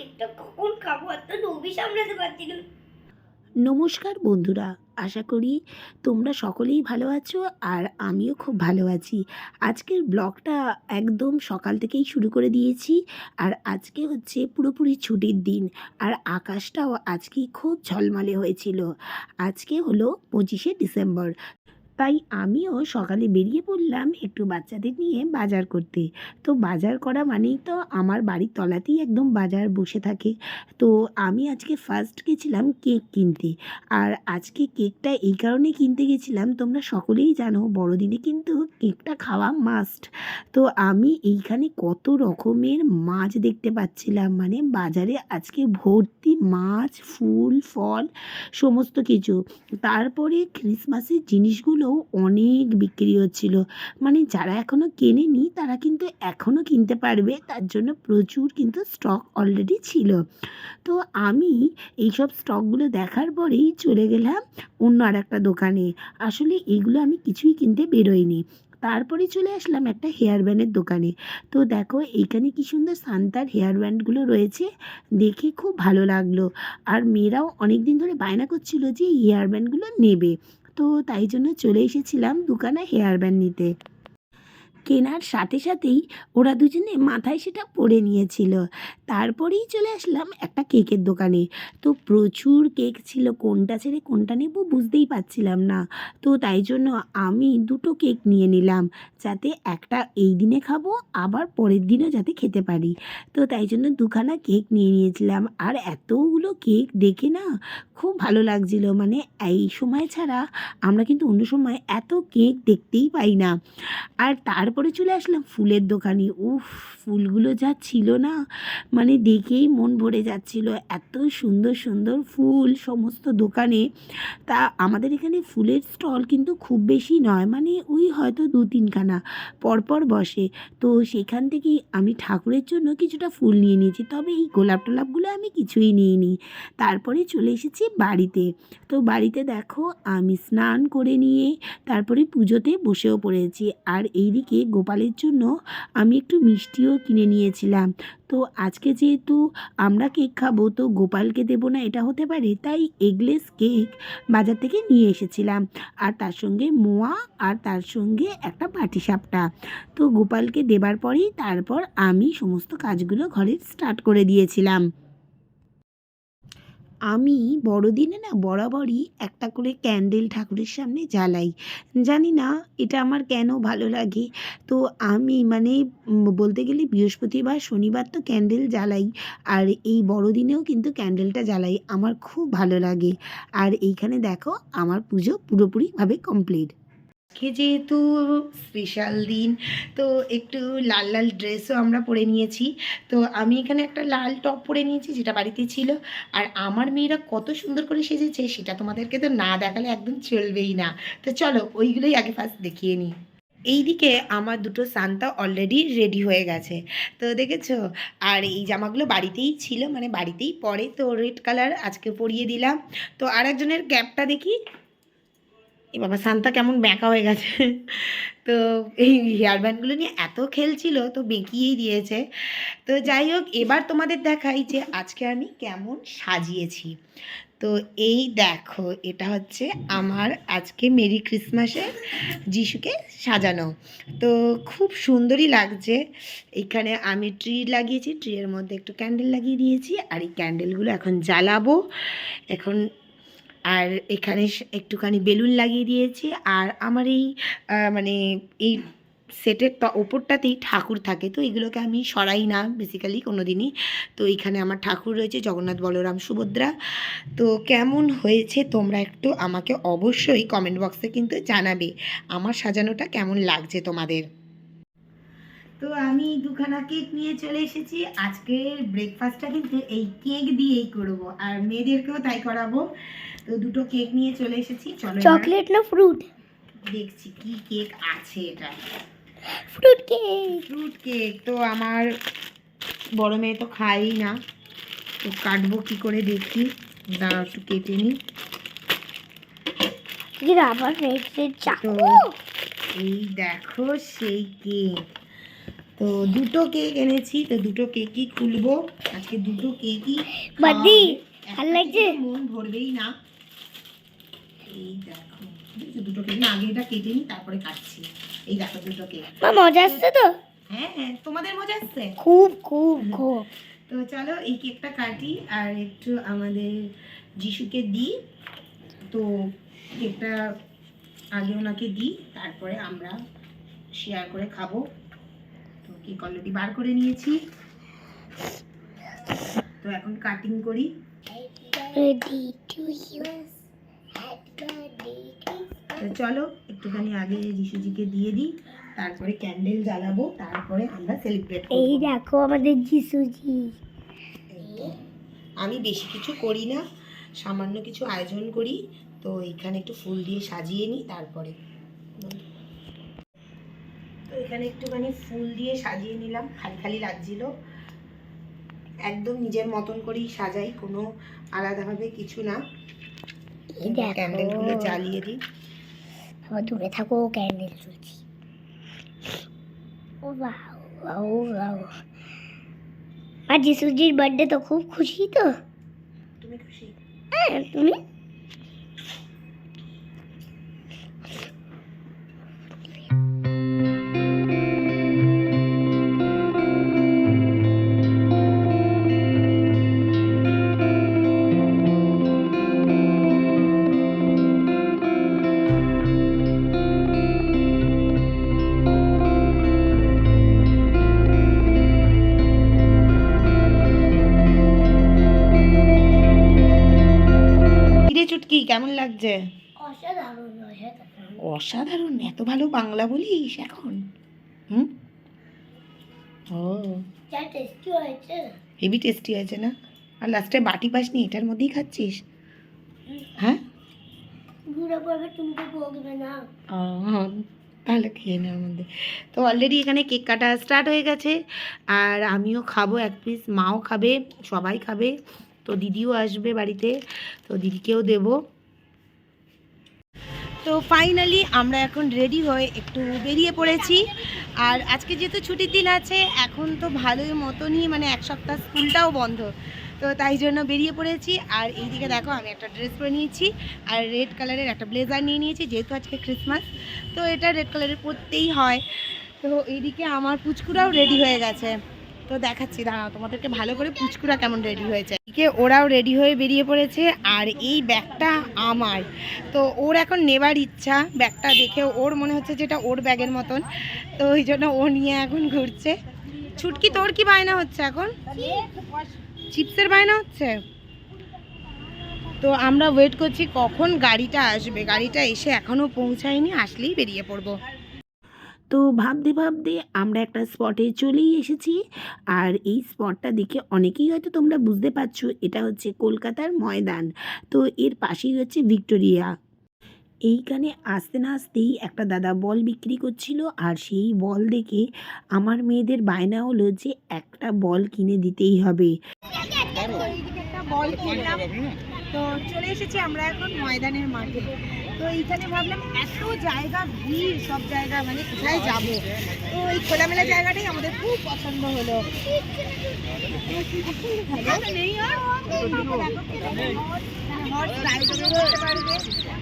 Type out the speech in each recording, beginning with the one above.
কেকটা কখন খাব সামলাতে পারছি না। নমস্কার বন্ধুরা, আশা করি তোমরা সকলেই ভালো আছো আর আমিও খুব ভালো আছি। আজকের ব্লগটা একদম সকাল থেকেই শুরু করে দিয়েছি আর আজকে হচ্ছে পুরোপুরি ছুটির দিন আর আকাশটাও আজকে খুব ঝলমলে হয়েছিল। আজকে হলো পঁচিশে ডিসেম্বর তাই আমিও সকালে বেরিয়ে পড়লাম একটু বাচ্চাদের নিয়ে বাজার করতে। তো বাজার করা মানেই তো আমার বাড়ির তলাতেই একদম বাজার বসে থাকে। তো আমি আজকে ফার্স্ট গেছিলাম কেক কিনতে। আর আজকে কেকটা এই কারণে কিনতে গেছিলাম, তোমরা সকলেই জানো বড়দিনে কিন্তু কেকটা খাওয়া মাস্ট তো আমি এইখানে কত রকমের মাছ দেখতে পাচ্ছিলাম মানে বাজারে আজকে ভর্তি মাছ, ফুল, ফল, সমস্ত কিছু। তারপরে ক্রিসমাসের জিনিসগুলোও অনেক বিক্রি হচ্ছিল। মানে যারা এখনও কেনেনি, তারা কিন্তু এখনও কিনতে পারবে। তার জন্য প্রচুর কিন্তু স্টক অলরেডি ছিল। তো আমি এইসব স্টকগুলো দেখার পরেই চলে গেলাম অন্য আর একটা দোকানে। আসলে এগুলো আমি কিছুই কিনতে বেরোইনি। তারপরে চলে আসলাম একটা হেয়ার ব্যান্ডের দোকানে। তো দেখো, এইখানে কি সুন্দর সান্তার হেয়ার ব্যান্ডগুলো রয়েছে। দেখে খুব ভালো লাগল। আর মেয়েরাও অনেক দিন ধরে বায়না করছিল যে এই হেয়ার ব্যান্ডগুলো নেবে। তো তাই জন্য চলে এসেছিলাম দোকানে হেয়ার ব্যান্ড নিতে। কেনার সাথে সাথেই ওরা দুজনে মাথায় সেটা পরে নিয়েছিল। তারপরেই চলে আসলাম একটা কেকের দোকানে। তো প্রচুর কেক ছিল, কোনটা ছেড়ে কোনটা নেব বুঝতেই পারছিলাম না। তো তাই জন্য আমি দুটো কেক নিয়ে নিলাম, যাতে একটা এই দিনে খাব, আবার পরের দিনও যাতে খেতে পারি। তো তাই জন্য দুখানা কেক নিয়ে নিয়েছিলাম। আর এতগুলো কেক দেখে না খুব ভালো লাগছিল। মানে এই সময় ছাড়া আমরা কিন্তু অন্য সময় এত কেক দেখতেই পাই না। আর তারপরে চলে আসলাম ফুলের দোকানে। উফ, ফুলগুলো যা ছিল না মানে দেখেই মন ভরে যাচ্ছিল। এত সুন্দর সুন্দর ফুল সমস্ত দোকানে। তা আমাদের এখানে ফুলের স্টল কিন্তু খুব বেশি নয় মানে ওই হয়তো দু তিনখানা পরপর বসে। তো সেখান থেকেই আমি ঠাকুরের জন্য কিছুটা ফুল নিয়ে নিয়েছি। তবে এই গোলাপ টোলাপগুলো আমি কিছুই নিইনি। তারপরে চলে এসেছি বাড়িতে। তো বাড়িতে দেখো, আমি স্নান করে নিয়ে তারপরে পুজোতে বসেও পড়েছি। আর এইদিকে গোপালের জন্য আমি একটু মিষ্টিও কিনে নিয়েছিলাম। তো আজকে যেহেতু আমরা কেক খাব, তো গোপালকে দেবো না, এটা হতে পারে, তাই এগলেস কেক বাজার থেকে নিয়ে এসেছিলাম। আর তার সঙ্গে মোয়া আর তার সঙ্গে একটা পাটিসাপটা। তো গোপালকে দেবার পরেই তারপর আমি সমস্ত কাজগুলো ঘরে স্টার্ট করে দিয়েছিলাম। আমি বড়দিনে না বরাবরই একটা করে ক্যান্ডেল ঠাকুরের সামনে জ্বালাই। জানি না এটা আমার কেন ভালো লাগে। তো আমি মানে বলতে গেলে বৃহস্পতিবার, শনিবার তো ক্যান্ডেল জ্বালাই। আর এই বড়দিনেও কিন্তু ক্যান্ডেলটা জ্বালাই। আমার খুব ভালো লাগে। আর এইখানে দেখো, আমার পুজো পুরোপুরিভাবে কমপ্লিট আজকে যেহেতু স্পেশাল দিন, তো একটু লাল লাল ড্রেসও আমরা পরে নিয়েছি। তো আমি এখানে একটা লাল টপ পরে নিয়েছি, যেটা বাড়িতে ছিল। আর আমার মেয়েরা কত সুন্দর করে সেজেছে, সেটা তোমাদেরকে তো না দেখালে একদম চলবেই না। তো চলো, ওইগুলোই আগে ফার্স্ট দেখিয়ে নিই। এইদিকে আমার দুটো সান্তা অলরেডি রেডি হয়ে গেছে। তো দেখেছ? আর এই জামাগুলো বাড়িতেই ছিল মানে বাড়িতেই পরে তো রেড কালার আজকে পরিয়ে দিলাম। তো আর একজনের ক্যাপটা দেখি। এ বাবা, সান্তা কেমন ব্যাঁকা হয়ে গেছে। তো এই হেয়ার ব্যান্ডগুলো নিয়ে এত খেলছিল, তো বেঁকিয়েই দিয়েছে। তো যাই হোক, এবার তোমাদের দেখাই যে আজকে আমি কেমন সাজিয়েছি। তো এই দেখো, এটা হচ্ছে আমার আজকে মেরি ক্রিসমাসের যিশুকে সাজানো। তো খুব সুন্দরই লাগছে। এখানে আমি ট্রি লাগিয়েছি ট্রিয়ের মধ্যে একটু ক্যান্ডেল লাগিয়ে দিয়েছি, আর এই ক্যান্ডেলগুলো এখন জ্বালাবো। এখন আর এখানে একটুখানি বেলুন লাগিয়ে দিয়েছি। আর আমার এই মানে এই সেটের ওপরটাতেই ঠাকুর থাকে। তো এগুলোকে আমি সরাই না বেসিক্যালি কোনো দিনই তো এখানে আমার ঠাকুর রয়েছে, জগন্নাথ বলরাম সুভদ্রা। তো কেমন হয়েছে তোমরা একটু আমাকে অবশ্যই কমেন্ট বক্সে কিন্তু জানাবে। আমার সাজানোটা কেমন লাগছে তোমাদের? তো আমি দুখানা কেক নিয়ে চলে এসেছি। আজকের ব্রেকফাস্টটা কিন্তু এই কেক দিয়েই করব। আর মেয়েদেরকেও তাই করাবো। তো দুটো কেক নিয়ে চলে এসেছি চলো চকলেট না ফ্রুট? দেখছি কি কেক আছে এটা। Fruit cake. ফ্রুট কেক তো আমার বড় মেয়ে তো খাই না। তো কাটবো কি করে দেখি দাঁড়াও একটু কেটে নিই। কি রাবার রেড রেড চাকু এই দেখো সেই কেক। তো দুটো কেক এনেছি তো দুটো কেকই খুলবো। আজকে দুটো কেকই বাদি। ভালো লাগছে? মন ভরবেই না। এই দেখো দুটো কেক না আগে এটা কেটে নিই তারপরে কাটছি। এই দেখো দুটো কেক মা মজা আসছে তো? হ্যাঁ তোমাদের মজা আসছে? খুব খুব খুব। তো চলো এই কেকটা কাটি আর একটু আমাদের যিশুকে দিই। তো কেকটা আগে ওনাকে দিই তারপরে আমরা শেয়ার করে খাব। তো কেক অলরেডি বার করে নিয়েছি। তো এখন কাটিং করি। টু ইউজ তো চলো একটুখানি আগে যিশুজিকে দিয়ে দিই তারপরে ক্যান্ডেল জ্বালাবো তারপরে আমরা সেলিব্রেট এই দেখো আমাদের যিশুজি। আমি বেশি কিছু করি না সামান্য কিছু আয়োজন করি তো এখানে একটু ফুল দিয়ে সাজিয়ে নিই তারপরে। তো এখানে একটুখানি ফুল দিয়ে সাজিয়ে নিলাম খালি খালি লাগছিল। একদম নিজের মতন করেই সাজাই কোনো আলাদাভাবে কিছু না। ক্যান্ডেলগুলো জ্বালিয়ে দিই। আবার দূরে থাকো ক্যান্ডেল জ্বলছি ও বাও ও বাও আর যিশুজির বার্থডে তো খুব খুশি তো তুমি খুশি হ্যাঁ তুমি কেমন লাগছে? অসাধারণ এত ভালো বাংলা বলিস এখন। হুম? ও। টেস্টি হয়েছে। হেভি টেস্টি আছে না? আর লাস্টে বাটি পাসনি এটার মধ্যেই খাচ্ছিস? হ্যাঁ? ঘুরে পড়বে তুমি তো বকবে না। ও, তাহলে খেয়ে নেওয়ার মধ্যে তো অলরেডি এখানে কেক কাটা স্টার্ট হয়ে গেছে। আর আমিও খাব এক পিস মাও খাবে সবাই খাবে। তো দিদিও আসবে বাড়িতে তো দিদিকেও দেবো। তো ফাইনালি আমরা এখন রেডি হয়ে একটু বেরিয়ে পড়েছি। আর আজকে যেহেতু ছুটির দিন আছে, এখন তো ভালোই মতনই মানে এক সপ্তাহ স্কুলটাও বন্ধ। তো তাই জন্য বেরিয়ে পড়েছি। আর এইদিকে দেখো আমি একটা ড্রেস পরে নিয়েছি, আর রেড কালারের একটা ব্লেজার নিয়ে নিয়েছি, যেহেতু আজকে ক্রিসমাস তো এটা রেড কালারের পরতেই হয়। তো এইদিকে আমার পুচকুরাও রেডি হয়ে গেছে। তো দেখাচ্ছি, দাঁড়াও, তোমাদেরকে ভালো করে পুচকুরা কেমন রেডি হয়েছে। এদিকে ওরাও রেডি হয়ে বেরিয়ে পড়েছে, আর এই ব্যাগটা আমার। তো ওর এখন নেবার ইচ্ছা, ব্যাগটা দেখে ওর মনে হচ্ছে যেটা ওর ব্যাগের মতন। তো ওই জন্য ও নিয়ে এখন ঘুরছে। ছুটকি তোর কি বায়না হচ্ছে এখন? চিপসের বায়না হচ্ছে? তো আমরা ওয়েট করছি কখন গাড়িটা আসবে। গাড়িটা এসে এখনও পৌঁছায়নি, আসলেই বেরিয়ে পড়ব। তো ভাবতে ভাবতে আমরা একটা স্পটে চলেই এসেছি। আর এই স্পটটা দেখে অনেকেই হয়তো তোমরা বুঝতে পারছ, এটা হচ্ছে কলকাতার ময়দান। তো এর পাশেই হচ্ছে ভিক্টোরিয়া। এইখানে আসতে না আসতেই একটা দাদা বল বিক্রি করছিল, আর সেই বল দেখে আমার মেয়েদের বায়না হলো যে একটা বল কিনে দিতেই হবে। তো চলে এসেছি আমরা এখন ময়দানের মাঠে। তো এইখানে ভাবলাম এত জায়গা, ভিড়, সব জায়গা মানে কোথায় যাব? তো এই খোলামেলা জায়গাটাই আমাদের খুব পছন্দ হলো।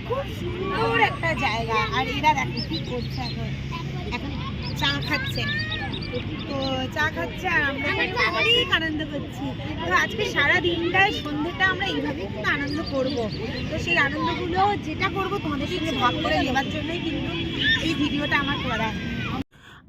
খুব সুন্দর একটা জায়গা। আর এরা দেখো কি করছে এখন। এখন চা খাচ্ছে। তো চা খাচ্ছে আর আমরা অনেক আনন্দ করছি। তো আজকে সারা দিনটায় সন্ধ্যেটা আমরা এইভাবেই কিন্তু আনন্দ করব। তো সেই আনন্দগুলো যেটা করব তোমাদের সঙ্গে ভাগ করে নেবার জন্যই কিন্তু এই ভিডিওটা আমার করা।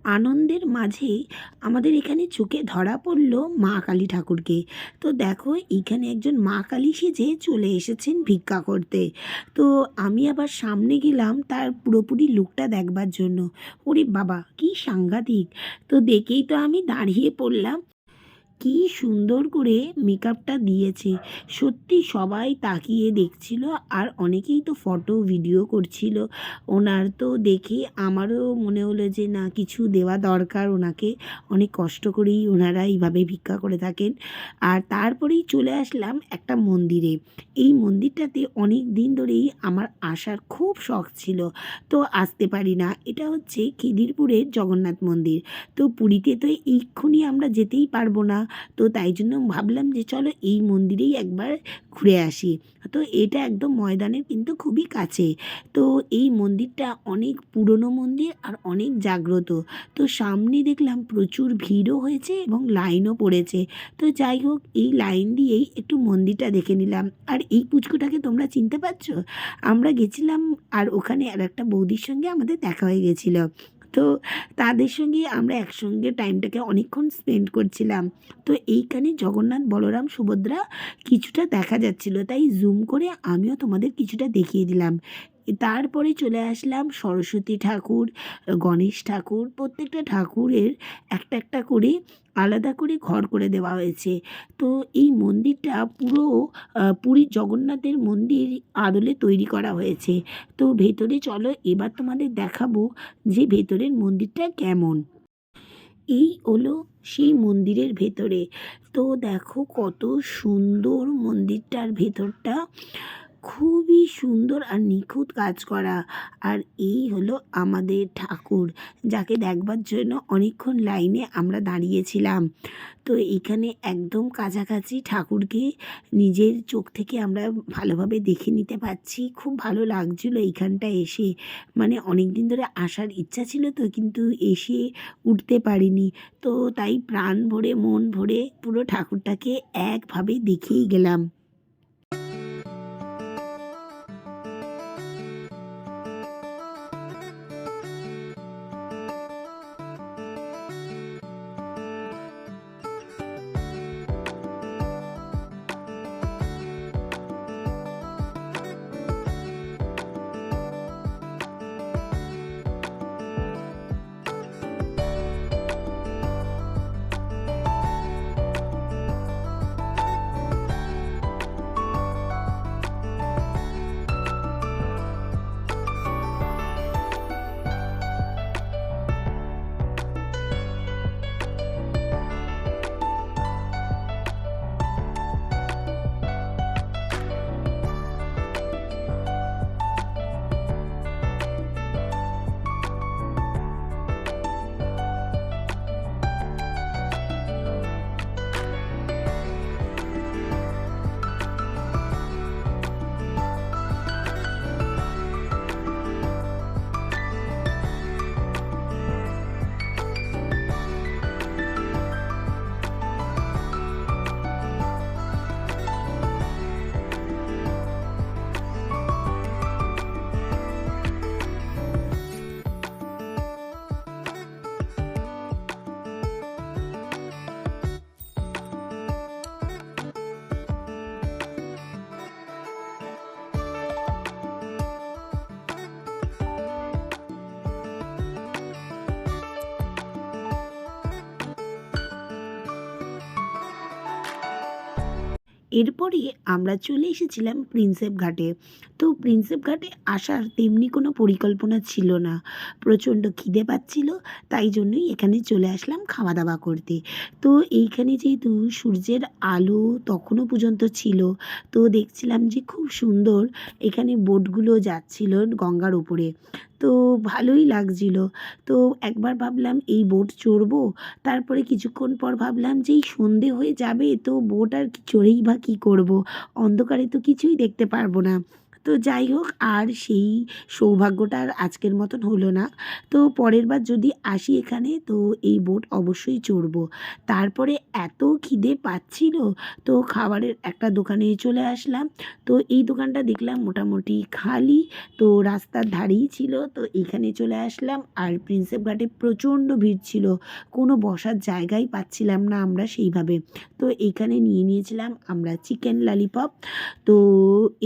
আনন্দের মাঝেই আমাদের এখানে চোখে ধরা পড়ল মা কালী ঠাকুরকে। তো দেখো, এখানে একজন মা কালী সেজে চলে এসেছেন ভিক্ষা করতে। তো আমি আবার সামনে গেলাম, তার পুরোপুরি লুকটা দেখবার জন্য। ওরে বাবা, কি সাংঘাতিক। তো দেখেই তো আমি দাঁড়িয়ে পড়লাম। কি সুন্দর করে মেকআপটা দিয়েছে। সত্যি সবাই তাকিয়ে দেখছিল আর অনেকেই তো ফটো ভিডিও করছিল। ওনার তো দেখে আমারও মনে হলো যে, না, কিছু দেওয়া দরকার ওনাকে। অনেক কষ্ট করেই ওনারা এইভাবে ভিক্ষা করে থাকেন। আর তারপরেই চলে আসলাম একটা মন্দিরে। এই মন্দিরটাতে অনেক দিন ধরেই আমার আসার খুব শখ ছিল। তো আসতে পারি না। এটা হচ্ছে খিদিরপুরের জগন্নাথ মন্দির। তো পুরীতে তো এইক্ষুনি আমরা যেতেই পারব না। তো তাই জন্য ভাবলাম যে চলো এই মন্দিরেই একবার ঘুরে আসি। তো এটা একদম ময়দানের কিন্তু খুবই কাছে। তো এই মন্দিরটা অনেক পুরনো মন্দির আর অনেক জাগ্রত। তো সামনে দেখলাম প্রচুর ভিড়ও হয়েছে এবং লাইনও পড়েছে। তো যাই হোক, এই লাইন দিয়েই একটু মন্দিরটা দেখে নিলাম। আর এই পুচকুটাকে তোমরা চিনতে পারছ? আমরা গেছিলাম আর ওখানে আর একটা বৌদির সঙ্গে আমাদের দেখা হয়ে গেছিল। তো তাদের সঙ্গে আমরা একসঙ্গে টাইমটাকে অনেকক্ষণ স্পেন্ড করছিলাম। তো এইখানে জগন্নাথ বলরাম সুভদ্রা কিছুটা দেখা যাচ্ছিল, তাই জুম করে আমিও তোমাদের কিছুটা দেখিয়ে দিলাম। তারপরে চলে আসলাম সরস্বতী ঠাকুর, গণেশ ঠাকুর। প্রত্যেকটা ঠাকুরের একটা একটা করে আলাদা করে ঘর করে দেওয়া হয়েছে। তো এই মন্দিরটা পুরো পুরীর জগন্নাথের মন্দির আদলে তৈরি করা হয়েছে। তো ভেতরে চলো, এবার তোমাদের দেখাবো যে ভেতরের মন্দিরটা কেমন। এই হলো সেই মন্দিরের ভেতরে। তো দেখো কত সুন্দর মন্দিরটার ভেতরটা। খুবই সুন্দর আর নিখুঁত কাজ করা। আর এই হলো আমাদের ঠাকুর, যাকে দেখবার জন্য অনেকক্ষণ লাইনে আমরা দাঁড়িয়েছিলাম। তো এখানে একদম কাছাকাছি ঠাকুরকে নিজের চোখ থেকে আমরা ভালোভাবে দেখে নিতে পারছি খুব ভালো লাগছিল এইখানটা এসে। মানে অনেক দিন ধরে আসার ইচ্ছা ছিল তো, কিন্তু এসে উঠতে পারিনি। তো তাই প্রাণ ভরে, মন ভরে পুরো ঠাকুরটাকে একভাবে দেখেই গেলাম। এরপরে আমরা চলে এসেছিলাম প্রিন্সেপ ঘাটে তো প্রিন্সেপ ঘাটে আসার তেমনি কোনো পরিকল্পনা ছিল না। প্রচণ্ড খিদে পাচ্ছিল, তাই জন্যই এখানে চলে আসলাম খাওয়া দাওয়া করতে। তো এইখানে যেহেতু সূর্যের আলো তখনও পর্যন্ত ছিল, তো দেখছিলাম যে খুব সুন্দর এখানে বোটগুলো যাচ্ছিল গঙ্গার উপরে। তো ভালোই লাগছিল। তো একবার ভাবলাম এই বোট চড়বো, তারপরে কিছুক্ষণ পর ভাবলাম যে এই সন্ধে হয়ে যাবে, তো বোট আর চড়েই বা কী করব? অন্ধকারে তো কিছুই দেখতে পারব না। তো যাই হোক, আর সেই সৌভাগ্যটা আর আজকের মতন হলো না। তো পরের বার যদি আসি এখানে, তো এই বোট অবশ্যই চড়বো। তারপরে এত খিদে পাচ্ছিল, তো খাবারের একটা দোকানে চলে আসলাম। তো এই দোকানটা দেখলাম মোটামুটি খালি, তো রাস্তার ধারেই ছিল। তো এখানে চলে আসলাম, আর প্রিন্সেপ ঘাটে প্রচণ্ড ভিড় ছিল। কোনো বসার জায়গাই পাচ্ছিলাম না আমরা সেইভাবে। তো এইখানে নিয়ে নিয়েছিলাম আমরা চিকেন লালিপপ। তো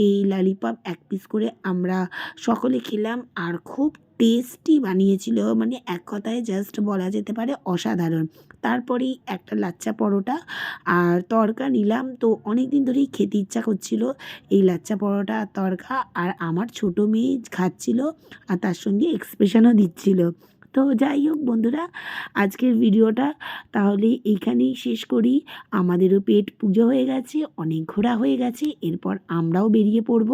এই লালিপপ এক পিস করে আমরা সকলে খেলাম আর খুব টেস্টি বানিয়েছিল। মানে এক কথায় জাস্ট বলা যেতে পারে অসাধারণ। তারপরেই একটা লাচ্চা পরোটা আর তরকা নিলাম। তো অনেক দিন ধরেই খেতে ইচ্ছা করছিল এই লাচ্চা পরোটা আর তড়কা আর আমার ছোটো মেয়ে খাচ্ছিল আর তার সঙ্গে এক্সপ্রেশনও দিচ্ছিল। তো যাই হোক বন্ধুরা, আজকের ভিডিওটা তাহলে এইখানেই শেষ করি। আমাদেরও পেট পুজো হয়ে গেছে, অনেক ঘোরা হয়ে গেছে, এরপর আমরাও বেরিয়ে পড়ব।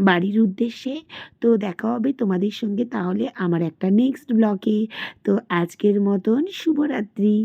বাড়ির উদ্দেশ্যে। তো দেখা হবে তোমাদের সঙ্গে তাহলে আমার একটা নেক্সট ব্লগে তো আজকের মতন শুভরাত্রি।